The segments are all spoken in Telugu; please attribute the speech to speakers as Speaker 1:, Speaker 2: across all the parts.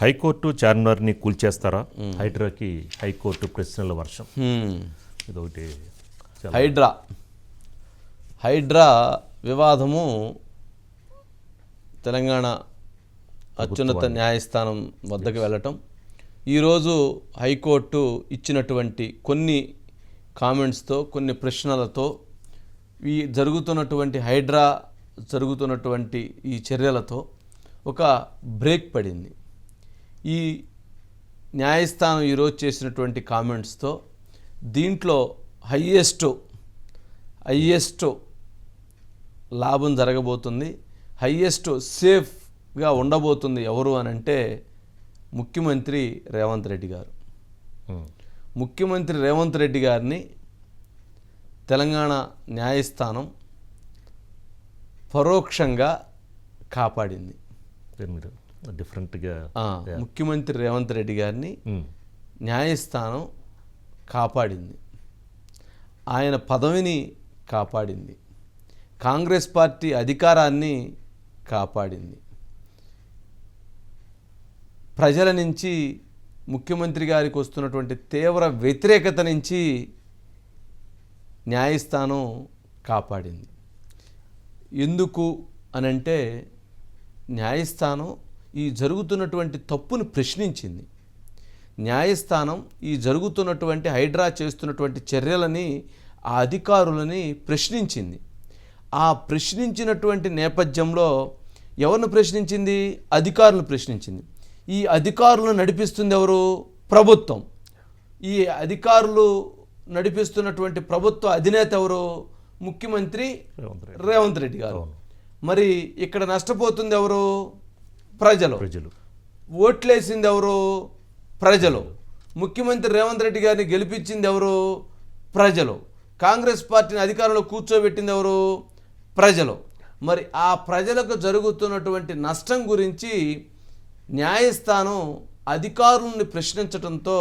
Speaker 1: హైకోర్టు చార్మినార్ని కూల్చేస్తారా? హైడ్రాకి హైకోర్టు ప్రశ్నల వర్షం. ఇదొకటి
Speaker 2: హైడ్రా. హైడ్రా వివాదము తెలంగాణ అత్యున్నత న్యాయస్థానం వద్దకు వెళ్ళటం. ఈరోజు హైకోర్టు ఇచ్చినటువంటి కొన్ని కామెంట్స్తో కొన్ని ప్రశ్నలతో ఈ జరుగుతున్నటువంటి హైడ్రా జరుగుతున్నటువంటి ఈ చర్యలతో ఒక బ్రేక్ పడింది. ఈ న్యాయస్థానం ఈరోజు చేసినటువంటి కామెంట్స్తో దీంట్లో హయ్యెస్ట్ హయ్యెస్ట్ లాభం జరగబోతుంది. హయ్యెస్ట్ సేఫ్గా ఉండబోతుంది ఎవరు అని అంటే ముఖ్యమంత్రి రేవంత్ రెడ్డి గారు. ముఖ్యమంత్రి రేవంత్ రెడ్డి గారిని తెలంగాణ న్యాయస్థానం పరోక్షంగా కాపాడింది.
Speaker 1: డిఫరెంట్గా
Speaker 2: ముఖ్యమంత్రి రేవంత్ రెడ్డి గారిని. న్యాయస్థానం కాపాడింది. ఆయన పదవిని కాపాడింది. కాంగ్రెస్ పార్టీ అధికారాన్ని కాపాడింది. ప్రజల నుంచి ముఖ్యమంత్రి గారికి వస్తున్నటువంటి తీవ్ర వ్యతిరేకత నుంచి న్యాయస్థానం కాపాడింది. ఎందుకు అనంటే న్యాయస్థానం ఈ జరుగుతున్నటువంటి తప్పును ప్రశ్నించింది. న్యాయస్థానం ఈ జరుగుతున్నటువంటి హైడ్రా చేస్తున్నటువంటి చర్యలని ఆ అధికారులని ప్రశ్నించింది. ఆ ప్రశ్నించినటువంటి నేపథ్యంలో ఎవరిని ప్రశ్నించింది? అధికారులను ప్రశ్నించింది. ఈ అధికారులను నడిపిస్తుంది ఎవరు? ప్రభుత్వం. ఈ అధికారులు నడిపిస్తున్నటువంటి ప్రభుత్వ అధినేత ఎవరు? ముఖ్యమంత్రి
Speaker 1: రేవంత్ రెడ్డి.
Speaker 2: రేవంత్ రెడ్డి గారు. మరి ఇక్కడ నష్టపోతుంది ఎవరు? ప్రజలు.
Speaker 1: ప్రజలు.
Speaker 2: ఓట్లేసింది ఎవరు ప్రజలు. ముఖ్యమంత్రి రేవంత్ రెడ్డి గారిని గెలిపించింది ఎవరు ప్రజలు. కాంగ్రెస్ పార్టీని అధికారంలో కూర్చోబెట్టింది ఎవరు ప్రజలు. మరి ఆ ప్రజలకు జరుగుతున్నటువంటి నష్టం గురించి న్యాయస్థానం అధికారులను ప్రశ్నించడంతో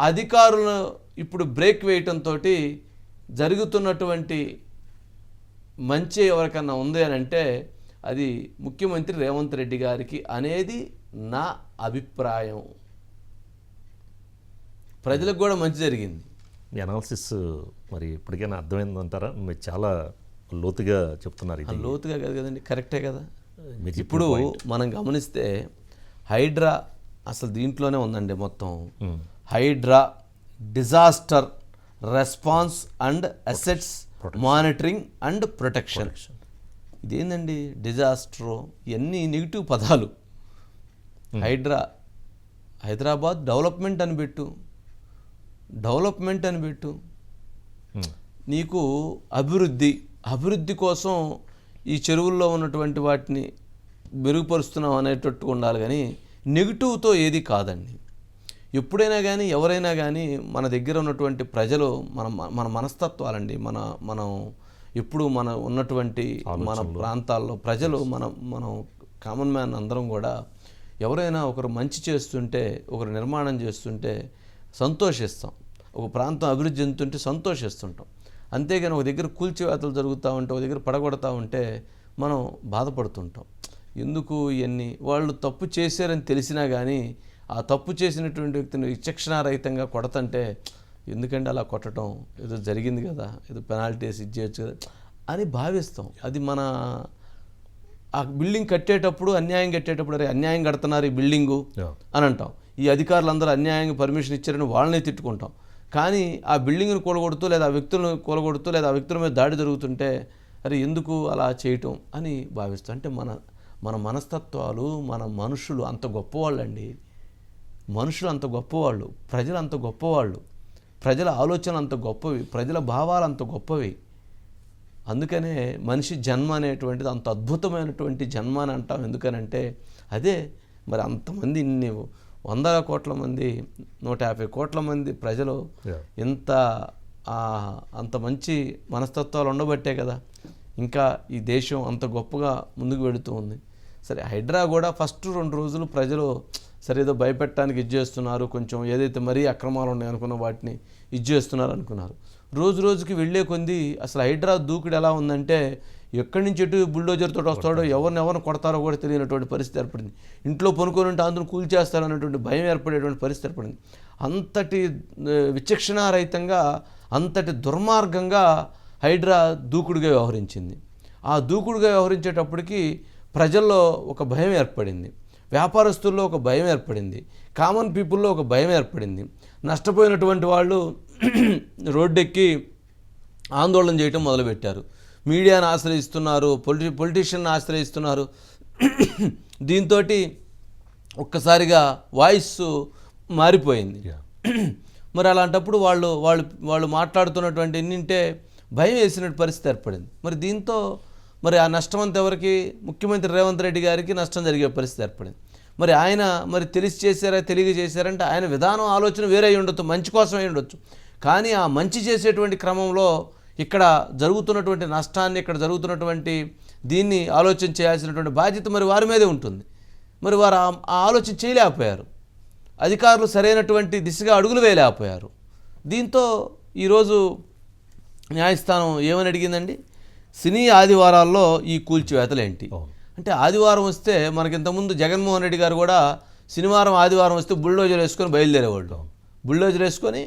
Speaker 2: అధికారులను ఇప్పుడు బ్రేక్ వేయటంతో జరుగుతున్నటువంటి మంచి ఎవరికన్నా ఉంది అని అంటే అది ముఖ్యమంత్రి రేవంత్ రెడ్డి గారికి అనేది నా అభిప్రాయం. ప్రజలకు కూడా మంచి జరిగింది.
Speaker 1: మీ అనాలిసిస్ మరి ఇప్పటికైనా అర్థమైందంటారా? మీరు చాలా లోతుగా చెప్తున్నారు ఇది.
Speaker 2: లోతుగా కాదు కదండి కరెక్టే కదా. ఇప్పుడు. మనం గమనిస్తే హైడ్రా అసలు దీంట్లోనే ఉందండి మొత్తం. HYDRAA disaster response and assets monitoring and protection. ఇదేందండి? Disaster ఇవన్నీ నెగిటివ్ పదాలు. హైడ్రా హైదరాబాద్ డెవలప్మెంట్ అని పెట్టు. డెవలప్మెంట్ అని పెట్టు. నీకు అభివృద్ధి అభివృద్ధి కోసం ఈ చెరువుల్లో ఉన్నటువంటి వాటిని మెరుగుపరుస్తున్నాం అనేటట్టు ఉండాలి కానీ నెగిటివ్తో ఏది కాదండి. ఎప్పుడైనా కానీ ఎవరైనా కానీ మన దగ్గర ఉన్నటువంటి ప్రజలు మన మన మనస్తత్వాలండి. మన మనం ఎప్పుడు మన ఉన్నటువంటి మన ప్రాంతాల్లో ప్రజలు మనం మనం కామన్ మ్యాన్ అందరం కూడా ఎవరైనా ఒకరు మంచి చేస్తుంటే ఒకరు నిర్మాణం చేస్తుంటే సంతోషిస్తాం. ఒక ప్రాంతం అభివృద్ధి చెందుతుంటే సంతోషిస్తుంటాం. అంతేగాని ఒక దగ్గర కూల్చివేతలు జరుగుతూ ఉంటే ఒక దగ్గర పడగొడతా ఉంటే మనం బాధపడుతుంటాం. ఎందుకు ఇవన్నీ వాళ్ళు తప్పు చేశారని తెలిసినా కానీ ఆ తప్పు చేసినటువంటి వ్యక్తిని విచక్షణారహితంగా కొడతంటే ఎందుకంటే అలా కొట్టడం ఏదో జరిగింది కదా ఏదో పెనాల్టీస్ ఇచ్చేయచ్చు కదా అని భావిస్తాం. అది మన ఆ బిల్డింగ్ కట్టేటప్పుడు అన్యాయం కట్టేటప్పుడు అరే అన్యాయం కడుతున్నారు ఈ బిల్డింగు. అని అంటాం. ఈ అధికారులందరూ అన్యాయంగా పర్మిషన్ ఇచ్చారని వాళ్ళనే తిట్టుకుంటాం. కానీ ఆ బిల్డింగ్ను కూలగొడుతూ లేదా ఆ వ్యక్తులను కూలగొడుతూ లేదా ఆ వ్యక్తుల మీద దాడి జరుగుతుంటే అరే ఎందుకు అలా చేయటం అని భావిస్తాం. అంటే మన మన మనస్తత్వాలు మన మనుషులు అంత గొప్పవాళ్ళండి. మనుషులు అంత గొప్పవాళ్ళు ప్రజలు అంత గొప్పవాళ్ళు. ప్రజల ఆలోచనలు అంత గొప్పవి ప్రజల భావాలు అంత గొప్పవి. అందుకనే మనిషి జన్మ అనేటువంటిది అంత అద్భుతమైనటువంటి జన్మ అని అంటాం. ఎందుకనంటే అదే మరి అంతమంది ఇన్ని వందల కోట్ల మంది నూట యాభై కోట్ల మంది ప్రజలు. ఇంత అంత మంచి మనస్తత్వాలు ఉండబట్టే కదా ఇంకా ఈ దేశం అంత గొప్పగా ముందుకు వెళుతూ ఉంది. సరే హైడ్రా కూడా ఫస్ట్ రెండు రోజులు ప్రజలు సరే ఏదో భయపెట్టడానికి ఇది చేస్తున్నారు కొంచెం ఏదైతే మరీ అక్రమాలు ఉన్నాయి అనుకున్న వాటిని ఇది చేస్తున్నారు అనుకున్నారు. రోజు రోజుకి వెళ్ళే కొంది అసలు హైడ్రా దూకుడు ఎలా ఉందంటే ఎక్కడి నుంచి ఎటు బుల్డోజర్ తోటి వస్తాడో ఎవరిని ఎవరిని కొడతారో కూడా తెలియనటువంటి పరిస్థితి ఏర్పడింది. ఇంట్లో పనుకొని ఉంటే అందరూ కూల్చేస్తారో అనేటువంటి భయం ఏర్పడేటువంటి పరిస్థితి ఏర్పడింది. అంతటి విచక్షణారహితంగా అంతటి దుర్మార్గంగా హైడ్రా దూకుడుగా వ్యవహరించింది. ఆ దూకుడుగా వ్యవహరించేటప్పటికి ప్రజల్లో ఒక భయం ఏర్పడింది. వ్యాపారస్తుల్లో ఒక భయం ఏర్పడింది. కామన్ పీపుల్లో ఒక భయం ఏర్పడింది. నష్టపోయినటువంటి వాళ్ళు రోడ్డెక్కి ఆందోళన చేయటం మొదలుపెట్టారు. మీడియాను ఆశ్రయిస్తున్నారు పొలిటి పొలిటీషియన్ ఆశ్రయిస్తున్నారు. దీంతో ఒక్కసారిగా వాయిస్ మారిపోయింది. మరి అలాంటప్పుడు వాళ్ళు వాళ్ళు వాళ్ళు మాట్లాడుతున్నటువంటి ఎన్నింటే భయం వేసినట్టు పరిస్థితి ఏర్పడింది. మరి దీంతో మరి ఆ నష్టం అంతా ఎవరికి? ముఖ్యమంత్రి రేవంత్ రెడ్డి గారికి నష్టం జరిగే పరిస్థితి ఏర్పడింది. మరి ఆయన మరి తెలిసి చేశారా తెలియ చేశారంటే ఆయన విధానం ఆలోచన వేరే ఉండొచ్చు మంచి కోసం అయి ఉండొచ్చు. కానీ ఆ మంచి చేసేటువంటి క్రమంలో ఇక్కడ జరుగుతున్నటువంటి నష్టాన్ని ఇక్కడ జరుగుతున్నటువంటి దీన్ని ఆలోచన చేయాల్సినటువంటి బాధ్యత మరి వారి మీదే ఉంటుంది. మరి వారు ఆ ఆలోచన చేయలేకపోయారు. అధికారులు సరైనటువంటి దిశగా అడుగులు వేయలేకపోయారు. దీంతో ఈరోజు న్యాయస్థానం ఏమని అడిగిందండి? సినీ ఆదివారాల్లో ఈ కూల్చివేతలు ఏంటి
Speaker 1: అవును.
Speaker 2: అంటే ఆదివారం వస్తే మనకి ఇంతకుముందు జగన్మోహన్ రెడ్డి గారు కూడా శనివారం ఆదివారం వస్తే బుల్డోజర్ వేసుకొని బయలుదేరేవాళ్ళు. బుల్డోజర్ వేసుకొని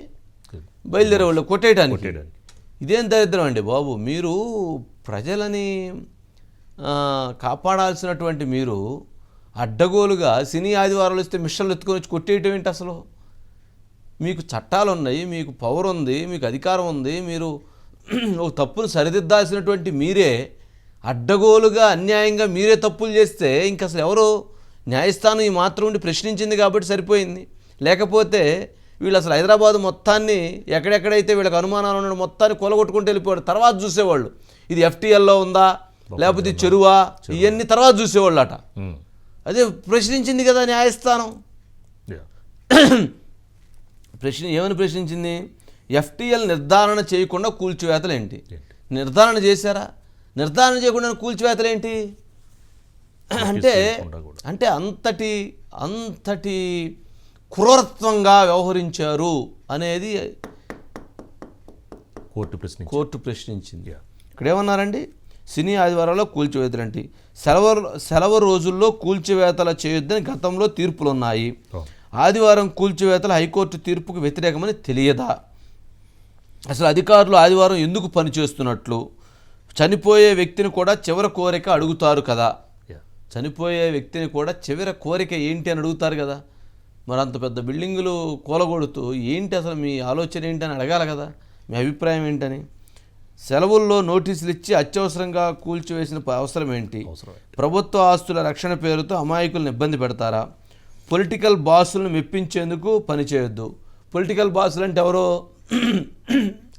Speaker 2: బయలుదేరేవాళ్ళు కొట్టేయడానికి. ఇదేం దరిద్రం అండి బాబు? మీరు ప్రజలని కాపాడాల్సినటువంటి మీరు అడ్డగోలుగా సినీ ఆదివారాలు వస్తే మిషన్లు ఎత్తుకొని వచ్చి కొట్టేయటం ఏంటి అసలు? మీకు చట్టాలు ఉన్నాయి మీకు పవర్ ఉంది మీకు అధికారం ఉంది మీరు ఒక తప్పును సరిదిద్దాల్సినటువంటి మీరే అడ్డగోలుగా అన్యాయంగా మీరే తప్పులు చేస్తే ఇంక అసలు ఎవరు న్యాయస్థానం ఈ మాత్రం ఉండి ప్రశ్నించింది కాబట్టి సరిపోయింది. లేకపోతే వీళ్ళు అసలు హైదరాబాద్ మొత్తాన్ని ఎక్కడెక్కడైతే వీళ్ళకి అనుమానాలు ఉన్న మొత్తాన్ని కొలగొట్టుకుంటూ వెళ్ళిపోయాడు తర్వాత చూసేవాళ్ళు. ఇది ఎఫ్టీఎల్లో ఉందా? లేకపోతే చెరువా? ఇవన్నీ తర్వాత చూసేవాళ్ళు అట. అదే ప్రశ్నించింది కదా న్యాయస్థానం. ప్రశ్న ఏమని ప్రశ్నించింది? ఎఫ్టీఎల్ నిర్ధారణ చేయకుండా కూల్చివేతలు ఏంటి
Speaker 1: ఏంటి?
Speaker 2: నిర్ధారణ చేశారా నిర్ధారణ చేయకుండా కూల్చివేతలు ఏంటి అంటే. అంటే అంతటి అంతటి క్రూరత్వంగా వ్యవహరించారు అనేది
Speaker 1: కోర్టు ప్రశ్నించి
Speaker 2: కోర్టు ప్రశ్నించింది
Speaker 1: Yeah.
Speaker 2: ఇక్కడ ఏమన్నారండి సినీ ఆదివారాల్లో కూల్చివేతలంటి సెలవు సెలవు రోజుల్లో కూల్చివేతల చేయొద్దని గతంలో తీర్పులు ఉన్నాయి
Speaker 1: అవును.
Speaker 2: ఆదివారం కూల్చివేతల హైకోర్టు తీర్పుకు వ్యతిరేకమని తెలియదా అసలు అధికారులు ఆదివారం ఎందుకు పనిచేస్తున్నట్లు చనిపోయే వ్యక్తిని కూడా చివరి కోరిక అడుగుతారు కదా. చనిపోయే వ్యక్తిని కూడా చివరి కోరిక ఏంటి అని అడుగుతారు కదా. మరి అంత పెద్ద బిల్డింగులు కూలగొడుతూ ఏంటి అసలు మీ ఆలోచన ఏంటి అని అడగాలి కదా. మీ అభిప్రాయం ఏంటని. సెలవుల్లో నోటీసులు ఇచ్చి అత్యవసరంగా కూల్చివేసిన అవసరం ఏంటి. ప్రభుత్వ ఆస్తుల రక్షణ పేరుతో అమాయకులను ఇబ్బంది పెడతారా? పొలిటికల్ బాసులను మెప్పించేందుకు పనిచేయొద్దు పొలిటికల్ బాసులు అంటే ఎవరో?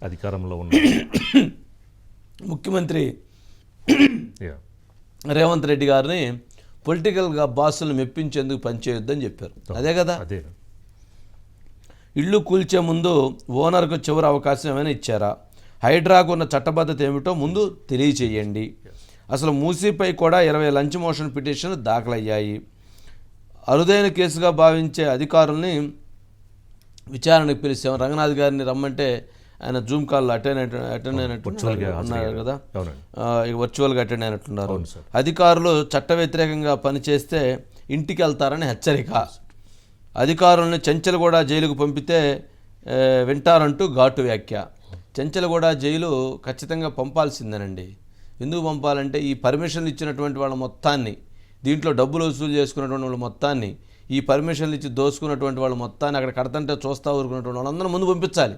Speaker 1: అధికారంలో ఉన్న
Speaker 2: ముఖ్యమంత్రి. రేవంత్ రెడ్డి గారిని పొలిటికల్గా బాసులను మెప్పించేందుకు పనిచేయొద్దని చెప్పారు. అదే కదా?
Speaker 1: అదే.
Speaker 2: ఇల్లు కూల్చే ముందు ఓనర్కు చివరి అవకాశం ఏమైనా ఇచ్చారా? హైడ్రాకు ఉన్న చట్టబద్ధత ఏమిటో ముందు తెలియచేయండి. అసలు మూసీపై కూడా ఇరవై లంచ్ మోషన్ పిటిషన్లు దాఖలయ్యాయి. అరుదైన కేసుగా భావించే అధికారుల్ని విచారణకు పిలిచాం. రంగనాథ్ గారిని రమ్మంటే ఆయన జూమ్ కాల్లో అటెండ్ అటెండ్ అయినట్టు
Speaker 1: వర్చువల్గా
Speaker 2: ఉన్నారు
Speaker 1: హాజరయ్యారు.
Speaker 2: కదా. ఇక వర్చువల్గా అటెండ్ అయినట్టున్నారు. అధికారులు చట్ట వ్యతిరేకంగా పనిచేస్తే ఇంటికి వెళ్తారని హెచ్చరిక. అధికారులను చెంచలగూడ జైలుకు పంపితే వింటారంటూ ఘాటు వ్యాఖ్య. చెంచలగూడ జైలు ఖచ్చితంగా పంపాల్సిందేనండి. ఎందుకు పంపాలంటే ఈ పర్మిషన్లు ఇచ్చినటువంటి వాళ్ళ మొత్తాన్ని దీంట్లో డబ్బులు వసూలు చేసుకున్నటువంటి వాళ్ళ మొత్తాన్ని ఈ పర్మిషన్లు ఇచ్చి దోసుకున్నటువంటి వాళ్ళ మొత్తాన్ని అక్కడ కడతంటే చూస్తా ఊరుకున్నటువంటి వాళ్ళందరూ ముందు పంపించాలి.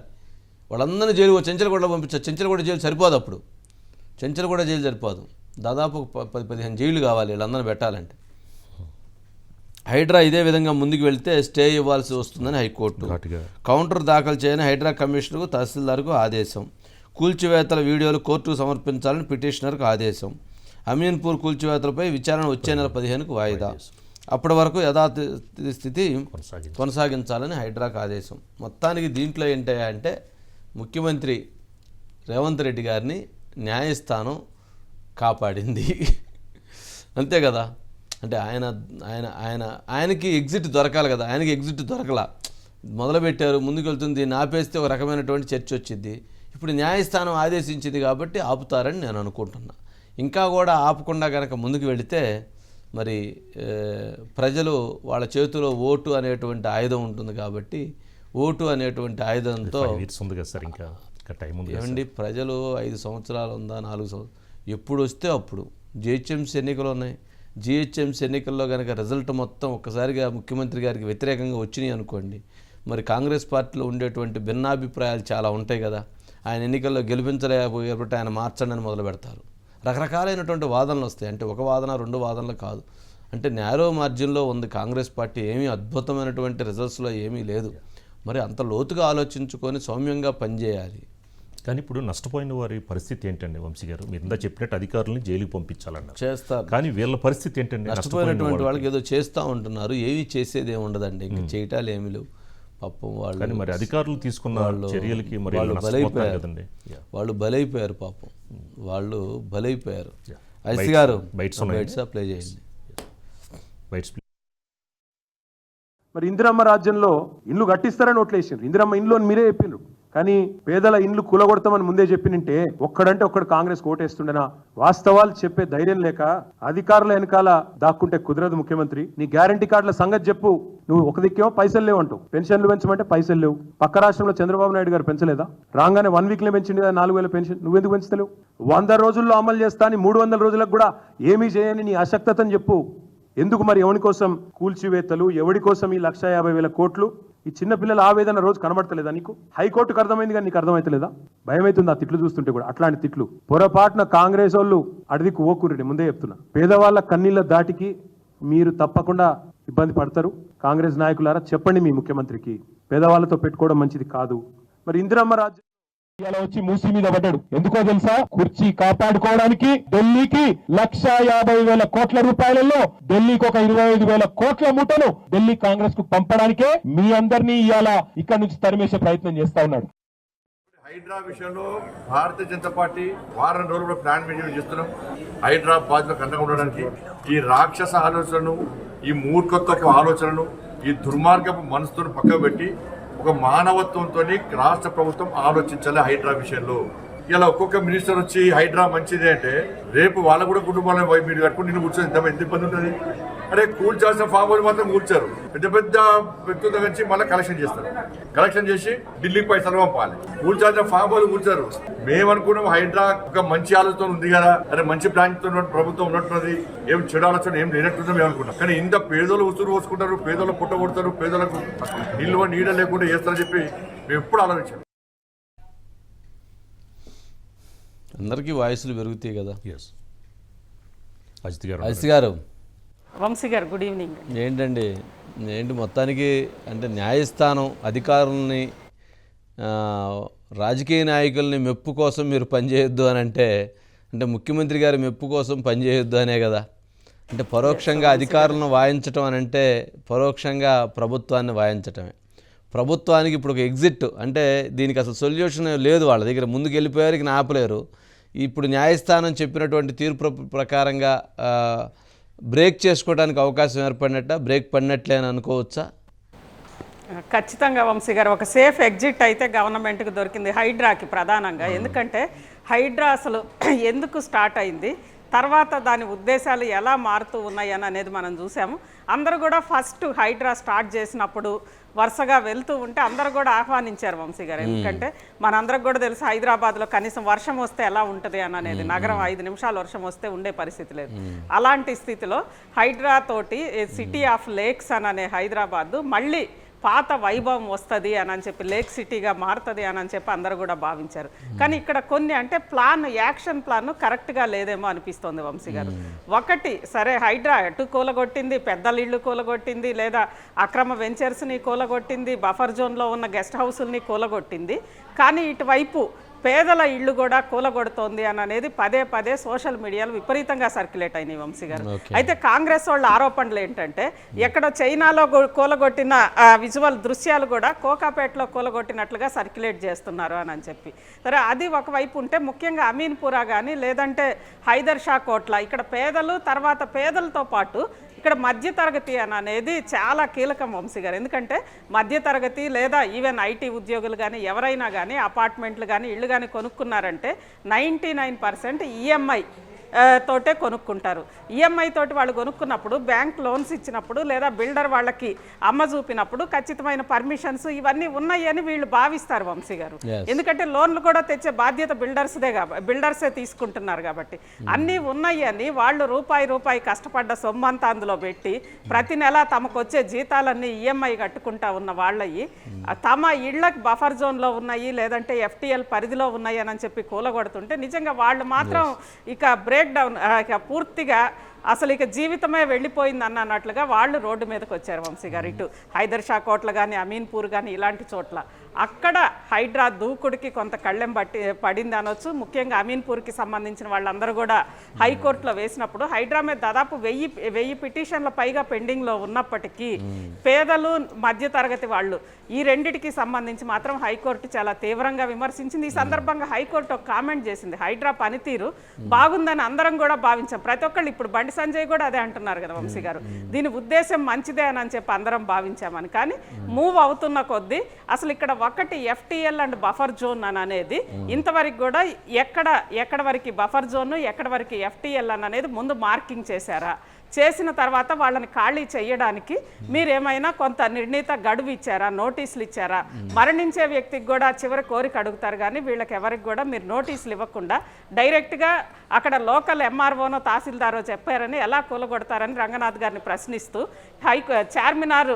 Speaker 2: వాళ్ళందరినీ జైలు చెంచలగూడ పంపించాలి చెంచలగూడ జైలు సరిపోదు అప్పుడు. చెంచలగూడ జైలు సరిపోదు. దాదాపు పది పదిహేను జైలు కావాలి వీళ్ళందరినీ పెట్టాలంటే. హైడ్రా ఇదే విధంగా ముందుకు వెళ్తే స్టే ఇవ్వాల్సి వస్తుందని హైకోర్టు. కౌంటర్ దాఖలు చేయని హైడ్రా కమిషనర్కు తహసీల్దార్కు ఆదేశం. కూల్చివేతల వీడియోలు కోర్టుకు సమర్పించాలని పిటిషనర్కు ఆదేశం. అమీన్పూర్ కూల్చివేతలపై విచారణ వచ్చే నెల పదిహేనుకు వాయిదా. అప్పటి వరకు యథాతథ స్థితి
Speaker 1: కొనసాగించి
Speaker 2: కొనసాగించాలని హైడ్రాకు ఆదేశం. మొత్తానికి దీంట్లో ఏంటయ్యా అంటే ముఖ్యమంత్రి రేవంత్ రెడ్డి గారిని న్యాయస్థానం కాపాడింది. అంతే కదా? అంటే ఆయన ఆయన ఆయన ఆయనకి ఎగ్జిట్ దొరకాలి కదా? ఆయనకి ఎగ్జిట్ దొరకలా. మొదలుపెట్టారు ముందుకు వెళ్తుంది దీన్ని ఆపేస్తే ఒక రకమైనటువంటి చర్చ వచ్చింది. ఇప్పుడు న్యాయస్థానం ఆదేశించింది కాబట్టి ఆపుతారని నేను అనుకుంటున్నా. ఇంకా కూడా ఆపకుండా కనుక ముందుకు వెళితే మరి ప్రజలు వాళ్ళ చేతిలో ఓటు అనేటువంటి ఆయుధం ఉంటుంది కాబట్టి ఓటు అనేటువంటి ఆయుధంతో
Speaker 1: సార్ ఇంకా టైం ఉంది
Speaker 2: ఏమండి ప్రజలు ఐదు సంవత్సరాలు ఉందా నాలుగు సంవత్సరాలు? ఎప్పుడు వస్తే అప్పుడు. జిహెచ్ఎంసీ ఎన్నికలు ఉన్నాయి. జిహెచ్ఎంసీ ఎన్నికల్లో కనుక రిజల్ట్ మొత్తం ఒక్కసారిగా ముఖ్యమంత్రి గారికి వ్యతిరేకంగా వచ్చినాయి అనుకోండి మరి కాంగ్రెస్ పార్టీలో ఉండేటువంటి భిన్నాభిప్రాయాలు చాలా ఉంటాయి కదా. ఆయన ఎన్నికల్లో గెలిపించలేకపోయేటప్పుడు ఆయన మార్చండి అని మొదలు పెడతారు రకరకాలైనటువంటి వాదనలు వస్తాయి. అంటే ఒక వాదన రెండు వాదనలు కాదు. అంటే నేరో మార్జిన్లో ఉంది కాంగ్రెస్ పార్టీ ఏమీ అద్భుతమైనటువంటి రిజల్ట్స్లో ఏమీ లేదు. మరి అంత లోతుగా ఆలోచించుకొని సౌమ్యంగా పనిచేయాలి.
Speaker 1: కానీ ఇప్పుడు నష్టపోయిన వారి పరిస్థితి ఏంటండి వంశీ గారు? మీరు ఇందా చెప్పినట్టు అధికారులని జైలుకి పంపించాలన్నారు.
Speaker 2: చేస్తారు.
Speaker 1: కానీ వీళ్ళ పరిస్థితి ఏంటండి
Speaker 2: నష్టపోయినటువంటి వాళ్ళకి? ఏదో చేస్తూ ఉంటున్నారు. ఏమీ చేసేది ఏమి ఉండదండి. ఇంకా చేయటాలు ఏమీ లేవు. పాపం వాళ్ళు
Speaker 1: కానీ మరి అధికారులు తీసుకున్న చర్యలకి మరి
Speaker 2: వాళ్ళు బలైపోయారు.
Speaker 1: కదండి.
Speaker 2: వాళ్ళు బలైపోయారు పాపం వాళ్ళు బలైపోయారు. ఐసి గారు
Speaker 1: ఉన్నాయండి?
Speaker 2: బైట్స్ ప్లే చేయండి
Speaker 1: బయట స్ప్లి-
Speaker 3: మరి ఇందిరమ్మ రాజ్యంలో ఇండ్లు కట్టిస్తారని ఓట్లేసిండ్రు ఇందిరమ్మ ఇండ్లు అని మీరే చెప్పిండ్రు కానీ పేదల ఇండ్లు కూలగొడతామని ముందే చెప్పినంటే ఒక్కడంటే ఒక్కడు కాంగ్రెస్ ఓటేస్తుండేనా వాస్తవాలు చెప్పే ధైర్యం లేక అధికారుల వెనకాల దాక్కుంటే కుదరదు ముఖ్యమంత్రి. నీ గ్యారంటీ కార్డుల సంగతి చెప్పు. నువ్వు ఒక దిక్కేమో పైసలు లేవు అంటావు పెన్షన్లు పెంచమంటే పైసలు లేవు. పక్క రాష్ట్రంలో చంద్రబాబు నాయుడు గారు పెంచలేదా? రాగానే వన్ వీక్లో పెంచింది కదా నాలుగు వేల పెన్షన్? నువ్వెందుకు పెంచుతలేవు? వంద రోజుల్లో అమలు చేస్తా అని మూడు వందల రోజులకు కూడా ఏమీ చేయని నీ అశక్తతని చెప్పు. ఎందుకు మరి ఎవరి కోసం? కూల్చివేతలు ఎవడి కోసం ఈ లక్ష యాభై వేల కోట్లు? ఈ చిన్న పిల్లల ఆవేదన రోజు కనబడతలేదా నీకు? హైకోర్టుకు అర్థమైంది కానీ నీకు అర్థమైతలేదా? భయం అవుతుంది ఆ తిట్లు చూస్తుంటే కూడా? అట్లాంటి తిట్లు. పొరపాటున కాంగ్రెస్ వాళ్ళు అడిదికి ఓకూరండి ముందే చెప్తున్నా. పేదవాళ్ళ కన్నీళ్ళ దాటికి మీరు తప్పకుండా ఇబ్బంది పడతారు. కాంగ్రెస్ నాయకులారా చెప్పండి మీ ముఖ్యమంత్రికి. పేదవాళ్ళతో పెట్టుకోవడం మంచిది కాదు. మరి ఇందిరమ్మ రాజ్యం
Speaker 4: ఇవాళ వచ్చి మూసి మీద పడ్డాడు. ఎందుకో తెలుసా? కుర్చీ కాపాడుకోవడానికి ఢిల్లీకి లక్ష యాభై వేల కోట్ల రూపాయలలో ఢిల్లీకి ఒక ఇరవై ఐదు వేల కోట్ల మూటను ఢిల్లీ కాంగ్రెస్కు పంపడానికే మీ అందరినీ ఇవాళ ఇక్కడ నుంచి తరిమేసే ప్రయత్నం చేస్తా ఉన్నాడు.
Speaker 5: హైడ్రా విషయంలో భారతీయ జనతా పార్టీ వారం రోజులు ప్లాన్ మెయింటైన్ చేస్తున్నాం. హైదరాబాద్లో కండగా ఉండడానికి ఈ రాక్షస ఆలోచనను ఈ మూర్ఖత్వపు ఆలోచనను ఈ దుర్మార్గపు మనసుతో పక్కకు పెట్టి ఒక మానవత్వంతో రాష్ట్ర ప్రభుత్వం ఆలోచించాలి హైడ్రా విషయంలో. ఇలా ఒక్కొక్క మినిస్టర్ వచ్చి హైడ్రా మంచిది అంటే రేపు వాళ్ళ కూడా కుటుంబాలను వైపు మీరు కట్టుకుని నేను కూర్చొని ఎంత ఎంత ఇబ్బంది ఉంటుంది. అరే కూల్చాల్సిన ఫామ్ హౌస్ మాత్రం కూల్చారు. పెద్ద పెద్ద వ్యక్తుల దగ్గర నుంచి మళ్ళీ కలెక్షన్ చేస్తారు. కలెక్షన్ చేసి ఢిల్లీకి పైసలు పంపాలి. కూల్చాల్సిన ఫామ్ హౌస్ కూల్చారు. మేము అనుకున్నాం హైడ్రా ఒక మంచి ఆలోచన ఉంది కదా అరే మంచి ప్లాన్తో ప్రభుత్వం ఉన్నట్టున్నది ఏం చెడు ఆలోచన ఏం లేనట్టుందో మేము అనుకున్నాం. కానీ ఇంత పేదలు ఉసురు పోసుకుంటారు పేదలు పుట్ట కొడతారు పేదలకు నిల్వ నీడ లేకుండా చేస్తారని చెప్పి మేము ఎప్పుడు ఆలోచించాం.
Speaker 2: అందరికీ వాయిస్లు పెరుగుతాయి కదా.
Speaker 1: Yes. అజిత్ గారు
Speaker 2: ఐసి గారు
Speaker 6: వంశీ గారు గుడ్ ఈవినింగ్.
Speaker 2: ఏంటండి ఏంటి మొత్తానికి అంటే న్యాయస్థానం అధికారుల్ని రాజకీయ నాయకుల్ని మెప్పు కోసం మీరు పనిచేయొద్దు అని అంటే అంటే ముఖ్యమంత్రి గారి మెప్పు కోసం పనిచేయొద్దు అనే కదా. అంటే పరోక్షంగా అధికారులను వాయించటం అని అంటే పరోక్షంగా ప్రభుత్వాన్ని వాయించటమే. ప్రభుత్వానికి ఇప్పుడు ఒక ఎగ్జిట్ అంటే దీనికి అసలు సొల్యూషన్ లేదు వాళ్ళ దగ్గర ముందుకు వెళ్ళిపోయారు ఇక ఆపలేరు. ఇప్పుడు న్యాయస్థానం చెప్పినటువంటి తీర్పు ప్ర- ప్రకారంగా బ్రేక్ చేసుకోవడానికి అవకాశం ఏర్పడినట్ట? బ్రేక్ పడినట్లే అని అనుకోవచ్చా?
Speaker 6: ఖచ్చితంగా వంశీ గారు ఒక సేఫ్ ఎగ్జిట్ అయితే గవర్నమెంట్కి దొరికింది హైడ్రాకి ప్రధానంగా. ఎందుకంటే హైడ్రా అసలు ఎందుకు స్టార్ట్ అయింది? తర్వాత దాని ఉద్దేశాలు ఎలా మారుతూ ఉన్నాయి అని అనేది మనం చూసాము. అందరూ కూడా ఫస్ట్ హైడ్రా స్టార్ట్ చేసినప్పుడు వరుసగా వెళ్తూ ఉంటే అందరూ కూడా ఆహ్వానించారు వంశీ గారు. ఎందుకంటే మనందరికి కూడా తెలుసు హైదరాబాద్లో కనీసం వర్షం వస్తే ఎలా ఉంటుంది అని అనేది నగరం ఐదు నిమిషాలు వర్షం వస్తే ఉండే పరిస్థితి లేదు. అలాంటి స్థితిలో హైడ్రా తోటి సిటీ ఆఫ్ లేక్స్ అని అనే హైదరాబాద్ మళ్ళీ పాత వైభవం వస్తుంది అని అని చెప్పి లేక్ సిటీగా మారుతుంది అని అని చెప్పి అందరూ కూడా భావించారు. కానీ ఇక్కడ కొన్ని అంటే ప్లాన్ యాక్షన్ ప్లాన్ కరెక్ట్గా లేదేమో అనిపిస్తోంది వంశీ గారు. ఒకటి సరే హైడ్రా ఎటు కూలగొట్టింది పెద్దల ఇళ్ళు కూలగొట్టింది లేదా అక్రమ వెంచర్స్ని కూలగొట్టింది బఫర్ జోన్లో ఉన్న గెస్ట్ హౌసుల్ని కూలగొట్టింది. కానీ ఇటువైపు పేదల ఇళ్ళు కూడా కూలగొడుతోంది అని అనేది పదే పదే సోషల్ మీడియాలో విపరీతంగా సర్క్యులేట్ అయినాయి వంశీ గారు. అయితే కాంగ్రెస్ వాళ్ళ ఆరోపణలు ఏంటంటే ఎక్కడో చైనాలో కూలగొట్టిన విజువల్ దృశ్యాలు కూడా కోకాపేటలో కూలగొట్టినట్లుగా సర్క్యులేట్ చేస్తున్నారు అని అని చెప్పి. సరే అది ఒకవైపు ఉంటే ముఖ్యంగా అమీన్పురా కానీ లేదంటే హైదర్ షా కోట్ల ఇక్కడ పేదలు తర్వాత పేదలతో పాటు ఇక్కడ మధ్యతరగతి అని అనేది చాలా కీలకం వంశీ గారు. ఎందుకంటే మధ్యతరగతి లేదా ఈవెన్ ఐటీ ఉద్యోగులు కానీ ఎవరైనా కానీ అపార్ట్మెంట్లు కానీ ఇళ్ళు కానీ కొనుక్కున్నారంటే నైంటీ నైన్ పర్సెంట్ ఈఎంఐ తోటే కొనుక్కుంటారు. ఈఎంఐ తోటి వాళ్ళు కొనుక్కున్నప్పుడు బ్యాంక్ లోన్స్ ఇచ్చినప్పుడు లేదా బిల్డర్ వాళ్ళకి అమ్మ చూపినప్పుడు ఖచ్చితమైన పర్మిషన్స్ ఇవన్నీ ఉన్నాయి అని వీళ్ళు భావిస్తారు వంశీ గారు. ఎందుకంటే లోన్లు కూడా తెచ్చే బాధ్యత బిల్డర్స్దే కాబట్టి బిల్డర్సే తీసుకుంటున్నారు కాబట్టి. అన్నీ ఉన్నాయి అని వాళ్ళు రూపాయి రూపాయి కష్టపడ్డ సొమ్మంతా అందులో పెట్టి ప్రతి నెల తమకు వచ్చే జీతాలన్నీ ఈఎంఐ కట్టుకుంటా ఉన్న వాళ్ళయి తమ ఇళ్ళకి బఫర్ జోన్లో ఉన్నాయి లేదంటే ఎఫ్టిఎల్ పరిధిలో ఉన్నాయి అని చెప్పి కూలగొడుతుంటే నిజంగా వాళ్ళు మాత్రం ఇక బ్రేక్ డౌన్ పూర్తిగా అసలు ఇక జీవితమే వెళ్ళిపోయింది అన్న అన్నట్లుగా వాళ్ళు రోడ్డు మీదకి వచ్చారు వంశీ గారు. ఇటు హైదర్ షా కోట్ల కానీ అమీన్పూర్ కానీ ఇలాంటి చోట్ల. అక్కడ హైడ్రా దూకుడికి కొంత కళ్ళెం పట్టి పడింది అనొచ్చు. ముఖ్యంగా అమీన్పూర్కి సంబంధించిన వాళ్ళందరూ కూడా హైకోర్టులో వేసినప్పుడు హైడ్రా మీద దాదాపు వెయ్యి వెయ్యి పిటిషన్ల పైగా పెండింగ్లో ఉన్నప్పటికీ పేదలు మధ్యతరగతి వాళ్ళు ఈ రెండిటికి సంబంధించి మాత్రం హైకోర్టు చాలా తీవ్రంగా విమర్శించింది. ఈ సందర్భంగా హైకోర్టు ఒక కామెంట్ చేసింది. హైడ్రా పనితీరు బాగుందని అందరం కూడా భావించాం. ప్రతి ఒక్కళ్ళు ఇప్పుడు బండి సంజయ్ కూడా అదే అంటున్నారు కదా వంశీ గారు. దీని ఉద్దేశం మంచిదే అని చెప్పి అందరం భావించామని. కానీ మూవ్ అవుతున్న కొద్దీ అసలు ఇక్కడ ఒకటి ఎఫ్టిఎల్ అండ్ బఫర్ జోన్ అని అనేది ఇంతవరకు కూడా ఎక్కడ ఎక్కడ వరకు బఫర్ జోన్ ఎక్కడ వరకు ఎఫ్టిఎల్ అని అనేది ముందు మార్కింగ్ చేశారా? చేసిన తర్వాత వాళ్ళని ఖాళీ చేయడానికి మీరేమైనా కొంత నిర్ణీత గడువు ఇచ్చారా? నోటీసులు ఇచ్చారా? మరణించే వ్యక్తికి కూడా చివరి కోరిక అడుగుతారు కానీ వీళ్ళకి ఎవరికి కూడా మీరు నోటీసులు ఇవ్వకుండా డైరెక్ట్గా అక్కడ లోకల్ ఎంఆర్ఓనో తహసీల్దారో చెప్పారని ఎలా కూలగొడతారని రంగనాథ్ గారిని ప్రశ్నిస్తూ హై చార్మినార్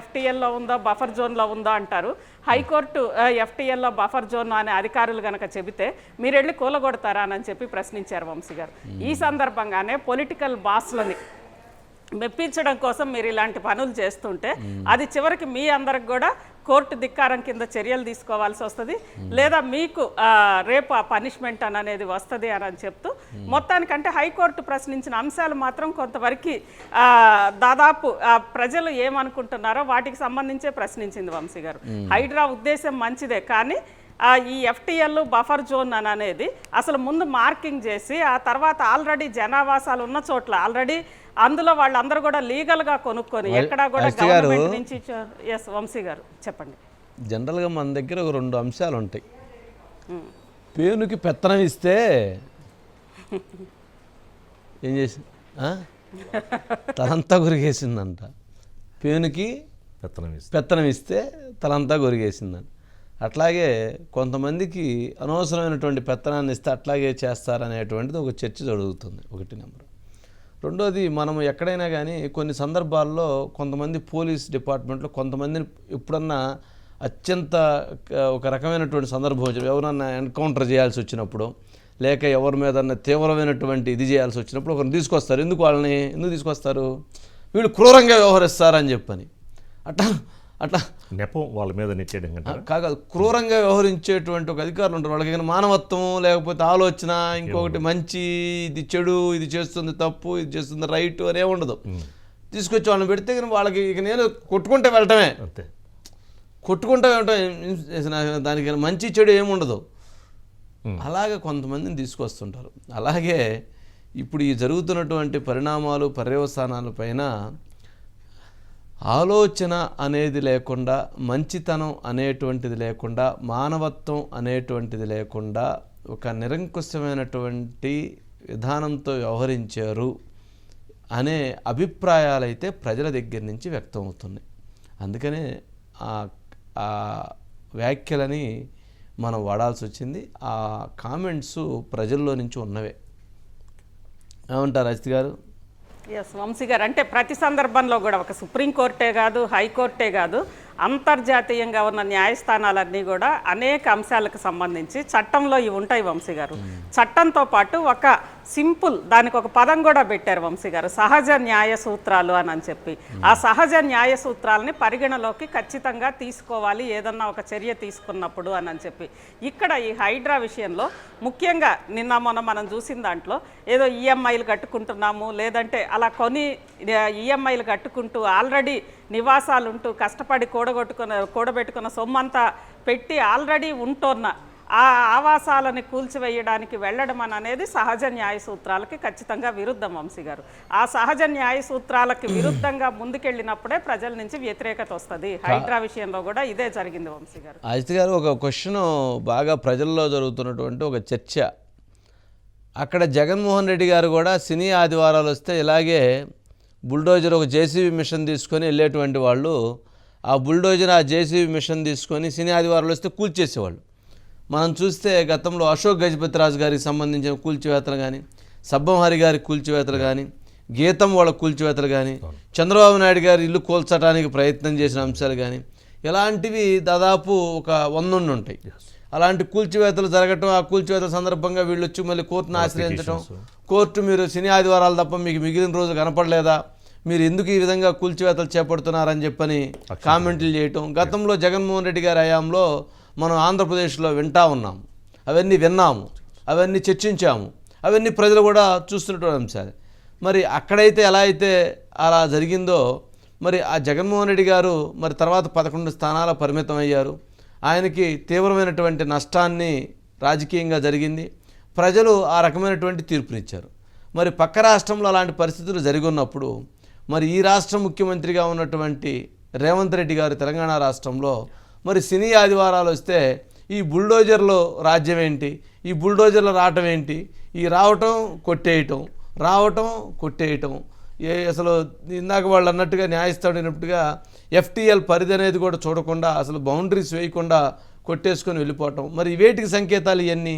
Speaker 6: ఎఫ్టీఎల్లో ఉందో బఫర్ జోన్లో ఉందో అంటారు. హైకోర్టు ఎఫ్టీఎల్లో బఫర్ జోన్ అనే అధికారులు కనుక చెబితే మీరు వెళ్ళి కూలగొడతారా అని చెప్పి ప్రశ్నించారు వంశీ గారు. ఈ సందర్భంగానే పొలిటికల్ బాస్లని మెప్పించడం కోసం మీరు ఇలాంటి పనులు చేస్తుంటే అది చివరికి మీ అందరికి కూడా కోర్టు ధిక్కారం కింద చర్యలు తీసుకోవాల్సి వస్తుంది. లేదా మీకు రేపు ఆ పనిష్మెంట్ అని అనేది వస్తుంది అని అని చెప్తూ మొత్తానికంటే హైకోర్టు ప్రశ్నించిన అంశాలు మాత్రం కొంతవరకు దాదాపు ప్రజలు ఏమనుకుంటున్నారో వాటికి సంబంధించే ప్రశ్నించింది వంశీ గారు. హైడ్రా ఉద్దేశం మంచిదే కానీ ఈ ఎఫ్టిఎల్ బఫర్ జోన్ అని అనేది అసలు ముందు మార్కింగ్ చేసి ఆ తర్వాత ఆల్రెడీ జనావాసాలు ఉన్న చోట్ల ఆల్రెడీ అందులో వాళ్ళందరూ కూడా లీగల్గా కొనుక్కొని ఎక్కడా కూడా గవర్నమెంట్ నుంచి ఎస్ వంశీ గారు చెప్పండి.
Speaker 2: జనరల్గా మన దగ్గర ఒక రెండు అంశాలు ఉంటాయి. పేనుకి పెత్తనం ఇస్తే ఏం చేసి? తలంతా గురిగేసిందంట పేనుకి
Speaker 1: పెత్తనం ఇస్తే.
Speaker 2: పెత్తనం ఇస్తే తలంతా గొరిగేసిందని అట్లాగే కొంతమందికి అనవసరమైనటువంటి పెత్తనాన్ని ఇస్తే అట్లాగే చేస్తారనేటువంటిది ఒక చర్చ జరుగుతుంది ఒకటి నెంబర్. రెండోది మనం ఎక్కడైనా కానీ కొన్ని సందర్భాల్లో కొంతమంది పోలీస్ డిపార్ట్మెంట్లో కొంతమందిని ఎప్పుడన్నా అత్యంత ఒక రకమైనటువంటి సందర్భం వచ్చి ఎవరన్నా ఎన్కౌంటర్ చేయాల్సి వచ్చినప్పుడు లేక ఎవరి మీద తీవ్రమైనటువంటి ఇది చేయాల్సి వచ్చినప్పుడు ఒకరిని తీసుకొస్తారు. ఎందుకు వాళ్ళని ఎందుకు తీసుకొస్తారు? వీళ్ళు క్రూరంగా వ్యవహరిస్తారని చెప్పని. అట్లా అట్లా.
Speaker 1: నెపం వాళ్ళ మీద నెట్టేయడం
Speaker 2: కాదు క్రూరంగా వ్యవహరించేటువంటి ఒక అధికారులు ఉంటారు. వాళ్ళకి మానవత్వం లేకపోతే ఆలోచన ఇంకొకటి మంచి ఇది చెడు ఇది చేస్తుంది తప్పు ఇది చేస్తుంది రైట్ అనే ఉండదు. తీసుకొచ్చి వాళ్ళని పెడితే ఇక వాళ్ళకి ఇక నేను కొట్టుకుంటే వెళ్ళటమే.
Speaker 1: అంతే.
Speaker 2: కొట్టుకుంటా వెళ్ళటం దానికి మంచి చెడు ఏముండదు అలాగే కొంతమందిని తీసుకొస్తుంటారు. అలాగే ఇప్పుడు ఈ జరుగుతున్నటువంటి పరిణామాలు పర్యవసానాల పైన ఆలోచన అనేది లేకుండా మంచితనం అనేటువంటిది లేకుండా మానవత్వం అనేటువంటిది లేకుండా ఒక నిరంకుశమైనటువంటి విధానంతో వ్యవహరించారు అనే అభిప్రాయాలైతే ప్రజల దగ్గర నుంచి వ్యక్తం అవుతున్నాయి అందుకనే ఆ వ్యాఖ్యలని మనం వాడాల్సి వచ్చింది. ఆ కామెంట్స్ ప్రజల్లో నుంచి ఉన్నవే. ఏమంటారు అజిత్ గారు?
Speaker 6: ఎస్ వంశీ గారు. అంటే ప్రతి సందర్భంలో కూడా ఒక సుప్రీంకోర్టే కాదు హైకోర్టే కాదు. అంతర్జాతీయంగా ఉన్న న్యాయస్థానాలన్నీ కూడా అనేక అంశాలకు సంబంధించి చట్టంలో ఇవి ఉంటాయి వంశీ గారు. చట్టంతో పాటు ఒక సింపుల్ దానికి ఒక పదం కూడా పెట్టారు వంశీ గారు. సహజ న్యాయ సూత్రాలు అని అని చెప్పి. ఆ సహజ న్యాయ సూత్రాలని పరిగణలోకి ఖచ్చితంగా తీసుకోవాలి ఏదన్నా ఒక చర్య తీసుకున్నప్పుడు అని అని చెప్పి. ఇక్కడ ఈ హైడ్రా విషయంలో ముఖ్యంగా నిన్న మొన్న మనం చూసిన దాంట్లో ఏదో ఈఎంఐలు కట్టుకుంటున్నాము లేదంటే అలా కొని ఈఎంఐలు కట్టుకుంటూ ఆల్రెడీ నివాసాలు ఉంటూ కష్టపడి కూడగొట్టుకున్న కూడబెట్టుకున్న సొమ్మంతా పెట్టి ఆల్రెడీ ఉంటున్న ఆ ఆవాసాలని కూల్చివేయడానికి వెళ్ళడం అని అనేది సహజ న్యాయ సూత్రాలకి ఖచ్చితంగా విరుద్ధం వంశీ గారు. ఆ సహజ న్యాయ సూత్రాలకి విరుద్ధంగా ముందుకెళ్ళినప్పుడే ప్రజల నుంచి వ్యతిరేకత వస్తుంది. హైడ్రా విషయంలో కూడా ఇదే జరిగింది వంశీ గారు.
Speaker 2: అజిత్ గారు ఒక క్వశ్చన్ బాగా ప్రజల్లో జరుగుతున్నటువంటి ఒక చర్చ. అక్కడ జగన్మోహన్ రెడ్డి గారు కూడా సినీ ఆదివారాలు వస్తే ఇలాగే బుల్డోజర్ ఒక జేసీబీ మిషన్ తీసుకొని వెళ్ళేటువంటి వాళ్ళు ఆ బుల్డోజర్ ఆ జేసీబీ మిషన్ తీసుకొని సినీ ఆదివారాలు వస్తే కూల్చేసేవాళ్ళు. మనం చూస్తే గతంలో అశోక్ గజపతిరాజు గారికి సంబంధించిన కూల్చివేతలు కానీ సబ్బంహరి గారి కూల్చివేతలు కానీ గీతం వాళ్ళ కూల్చివేతలు కానీ చంద్రబాబు నాయుడు గారి ఇల్లు కూల్చడానికి ప్రయత్నం చేసిన అంశాలు కానీ ఇలాంటివి దాదాపు ఒక వంద ఉంటాయి. అలాంటి కూల్చివేతలు జరగటం ఆ కూల్చివేతల సందర్భంగా వీళ్ళు వచ్చి మళ్ళీ కోర్టును ఆశ్రయించడం కోర్టు మీరు శని ఆదివారాలు తప్ప మీకు మిగిలిన రోజు కనపడలేదా? మీరు ఎందుకు ఈ విధంగా కూల్చివేతలు చేపడుతున్నారని చెప్పని కామెంట్లు చేయటం. గతంలో జగన్మోహన్ రెడ్డి గారి హయాంలో మనం ఆంధ్రప్రదేశ్లో వింటా ఉన్నాం. అవన్నీ విన్నాము. అవన్నీ చర్చించాము. అవన్నీ ప్రజలు కూడా చూస్తున్నటువంటి అంశాలు మరి అక్కడైతే ఎలా అయితే అలా జరిగిందో మరి ఆ జగన్మోహన్ రెడ్డి గారు మరి తర్వాత పదకొండు స్థానాల పరిమితం అయ్యారు. ఆయనకి తీవ్రమైనటువంటి నష్టాన్ని రాజకీయంగా జరిగింది. ప్రజలు ఆ రకమైనటువంటి తీర్పునిచ్చారు. మరి పక్క రాష్ట్రంలో అలాంటి పరిస్థితులు జరిగి ఉన్నప్పుడు మరి ఈ రాష్ట్ర ముఖ్యమంత్రిగా ఉన్నటువంటి రేవంత్ రెడ్డి గారు తెలంగాణ రాష్ట్రంలో మరి సినీ ఆదివారాలు వస్తే ఈ బుల్డోజర్లో రాజ్యం ఏంటి? ఈ బుల్డోజర్లో రావటం ఏంటి? ఈ రావటం కొట్టేయటం రావటం కొట్టేయటం. ఏ అసలు ఇందాక వాళ్ళు అన్నట్టుగా న్యాయస్థాడినట్టుగా ఎఫ్టీఎల్ పరిధి అనేది కూడా చూడకుండా అసలు బౌండరీస్ వేయకుండా కొట్టేసుకొని వెళ్ళిపోవటం. మరి వేటికి సంకేతాలు ఇవన్నీ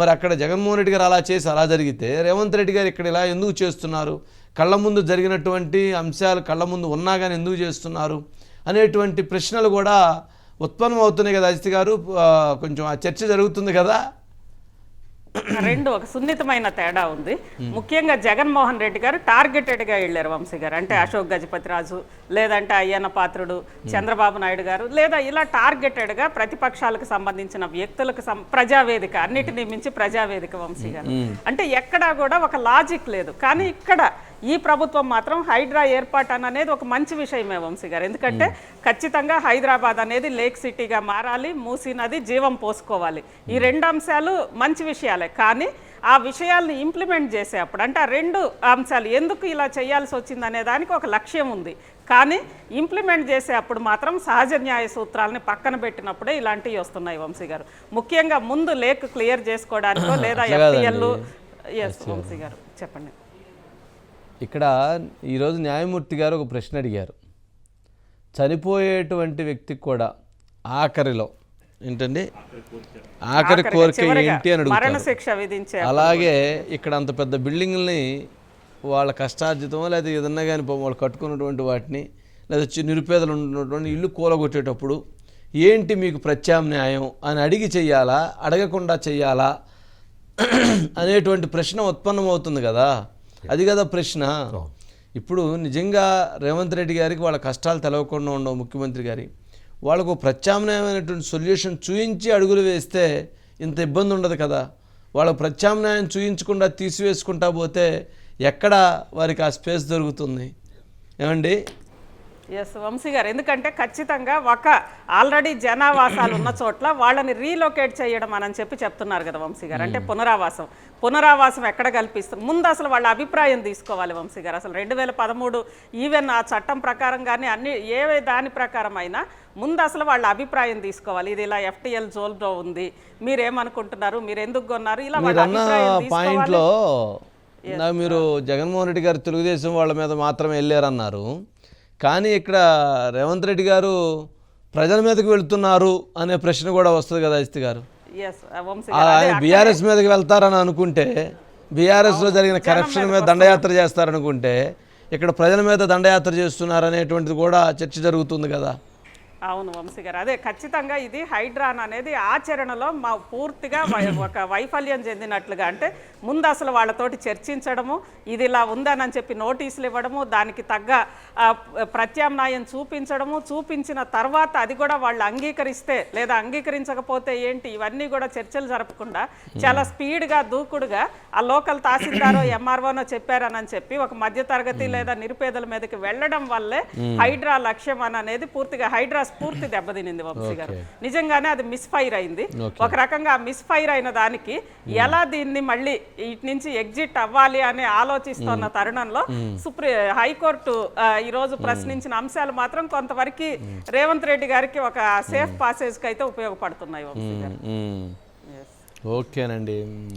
Speaker 2: మరి అక్కడ జగన్మోహన్ రెడ్డి గారు అలా చేసి అలా జరిగితే రేవంత్ రెడ్డి గారు ఇక్కడ ఇలా ఎందుకు చేస్తున్నారు? కళ్ళ ముందు జరిగినటువంటి అంశాలు కళ్ళ ముందు ఉన్నా కానీ ఎందుకు చేస్తున్నారు అనేటువంటి ప్రశ్నలు కూడా ఉత్పన్నం అవుతున్నాయి కదా అజిత్ గారు. కొంచెం ఆ చర్చ జరుగుతుంది కదా.
Speaker 6: రెండు ఒక సున్నితమైన తేడా ఉంది. ముఖ్యంగా జగన్మోహన్ రెడ్డి గారు టార్గెటెడ్గా వెళ్ళారు వంశీ గారు. అంటే అశోక్ గజపతిరాజు లేదంటే అయ్యన్న పాత్రుడు చంద్రబాబు నాయుడు గారు లేదా ఇలా టార్గెటెడ్గా ప్రతిపక్షాలకు సంబంధించిన వ్యక్తులకు సం- ప్రజావేదిక అన్నిటినీ మించి ప్రజావేదిక వంశీ గారు. అంటే ఎక్కడా కూడా ఒక లాజిక్ లేదు. కానీ ఇక్కడ ఈ ప్రభుత్వం మాత్రం హైడ్రా ఏర్పాటు అని అనేది ఒక మంచి విషయమే వంశీ గారు. ఎందుకంటే ఖచ్చితంగా హైదరాబాద్ అనేది లేక్ సిటీగా మారాలి మూసీ నది జీవం పోసుకోవాలి. ఈ రెండు అంశాలు మంచి విషయాలే. కానీ ఆ విషయాల్ని ఇంప్లిమెంట్ చేసేటప్పుడు అంటే ఆ రెండు అంశాలు ఎందుకు ఇలా చేయాల్సి వచ్చింది అనే దానికి ఒక లక్ష్యం ఉంది. కానీ ఇంప్లిమెంట్ చేసేటప్పుడు మాత్రం సహజ న్యాయ సూత్రాలని పక్కన పెట్టినప్పుడే ఇలాంటివి వస్తున్నాయి వంశీ గారు. ముఖ్యంగా ముందు లేక్ క్లియర్ చేసుకోవడానికో లేదా. ఎఫ్టీఎల్ ఎస్ వంశీ గారు చెప్పండి.
Speaker 2: ఇక్కడ ఈరోజు న్యాయమూర్తి గారు ఒక ప్రశ్న అడిగారు. చనిపోయేటువంటి వ్యక్తికి కూడా ఆఖరిలో ఏంటండి? ఆఖరి కోరిక ఏంటి అని అడుగుతారు. అలాగే ఇక్కడ అంత పెద్ద బిల్డింగ్ని వాళ్ళ కష్టార్జితమో లేదా ఏదన్నా కానీ వాళ్ళు కట్టుకున్నటువంటి వాటిని లేదా నిరుపేదలు ఉన్నటువంటి ఇల్లు కూలగొట్టేటప్పుడు ఏంటి మీకు ప్రత్యామ్నాయం అని అడిగి చెయ్యాలా? అడగకుండా చెయ్యాలా? అనేటువంటి ప్రశ్న ఉత్పన్నమవుతుంది కదా. అది కదా ప్రశ్న. ఇప్పుడు నిజంగా రేవంత్ రెడ్డి గారికి వాళ్ళ కష్టాలు తెలవకుండా ఉండవు ముఖ్యమంత్రి గారి. వాళ్ళకు ప్రత్యామ్నాయమైనటువంటి సొల్యూషన్ చూయించి అడుగులు వేస్తే ఇంత ఇబ్బంది ఉండదు కదా. వాళ్ళకు ప్రత్యామ్నాయం చూయించకుండా తీసివేసుకుంటా పోతే ఎక్కడ వారికి ఆ స్పేస్ దొరుకుతుంది. ఏమండి?
Speaker 6: ఎస్ వంశీ గారు. ఎందుకంటే ఖచ్చితంగా ఒక ఆల్రెడీ జనావాసాలు ఉన్న చోట్ల వాళ్ళని రీలొకేట్ చేయడం అని చెప్పి చెప్తున్నారు కదా వంశీ గారు. అంటే పునరావాసం. పునరావాసం ఎక్కడ కల్పిస్తుంది ముందు అసలు వాళ్ళ అభిప్రాయం తీసుకోవాలి వంశీ గారు. అసలు రెండు వేల పదమూడు ఈవెన్ ఆ చట్టం ప్రకారం కానీ అన్ని ఏ దాని ప్రకారం అయినా ముందు అసలు వాళ్ళ అభిప్రాయం తీసుకోవాలి. ఇది ఇలా ఎఫ్టిఎల్ జోన్లో ఉంది. మీరేమనుకుంటున్నారు? మీరు ఎందుకు కొన్నారు? ఇలా వాళ్ళ అభిప్రాయం
Speaker 2: పాయింట్లో మీరు జగన్మోహన్ రెడ్డి గారు తెలుగుదేశం వాళ్ళ మీద మాత్రమే వెళ్ళారన్నారు. కానీ ఇక్కడ రేవంత్ రెడ్డి గారు ప్రజల మీదకి వెళ్తున్నారు అనే ప్రశ్న కూడా వస్తుంది కదా అజిత్ గారు. ఆయన బీఆర్ఎస్ మీదకి వెళ్తారని అనుకుంటే బీఆర్ఎస్లో జరిగిన కరప్షన్ మీద దండయాత్ర చేస్తారనుకుంటే ఇక్కడ ప్రజల మీద దండయాత్ర చేస్తున్నారు అనేటువంటిది కూడా చర్చ జరుగుతుంది కదా.
Speaker 6: అవును వంశీ గారు. అదే ఖచ్చితంగా ఇది హైడ్రాన్ అనేది ఆచరణలో మా పూర్తిగా ఒక వైఫల్యం చెందినట్లుగా. అంటే ముందు అసలు వాళ్ళతోటి చర్చించడము ఇది ఇలా ఉందని చెప్పి నోటీసులు ఇవ్వడము దానికి తగ్గ ప్రత్యామ్నాయం చూపించడము చూపించిన తర్వాత అది కూడా వాళ్ళు అంగీకరిస్తే లేదా అంగీకరించకపోతే ఏంటి ఇవన్నీ కూడా చర్చలు జరపకుండా చాలా స్పీడ్గా దూకుడుగా ఆ లోకల్ తహసీల్దారో ఎంఆర్ఓనో చెప్పారని చెప్పి ఒక మధ్యతరగతి లేదా నిరుపేదల మీదకి వెళ్ళడం వల్లే హైడ్రా లక్ష్యం అని అనేది పూర్తిగా హైడ్రా స్ఫూర్తి దెబ్బతినింది వంశీ గారు. నిజంగానే అది మిస్ ఫైర్ అయింది ఒక రకంగా మిస్ ఫైర్ అయిన దానికి ఎలా దీన్ని మళ్ళీ ఇటు నుంచి ఎగ్జిట్ అవ్వాలి అని ఆలోచిస్తున్న తరుణంలో సుప్రీ హైకోర్టు ఆ, ఈ రోజు ప్రశ్నించిన అంశాలు మాత్రం కొంతవరకు రేవంత్ రెడ్డి గారికి ఒక సేఫ్ పాసేజ్కి అయితే ఉపయోగపడుతున్నాయి వంశీ గారు.
Speaker 2: ఓకేనండి.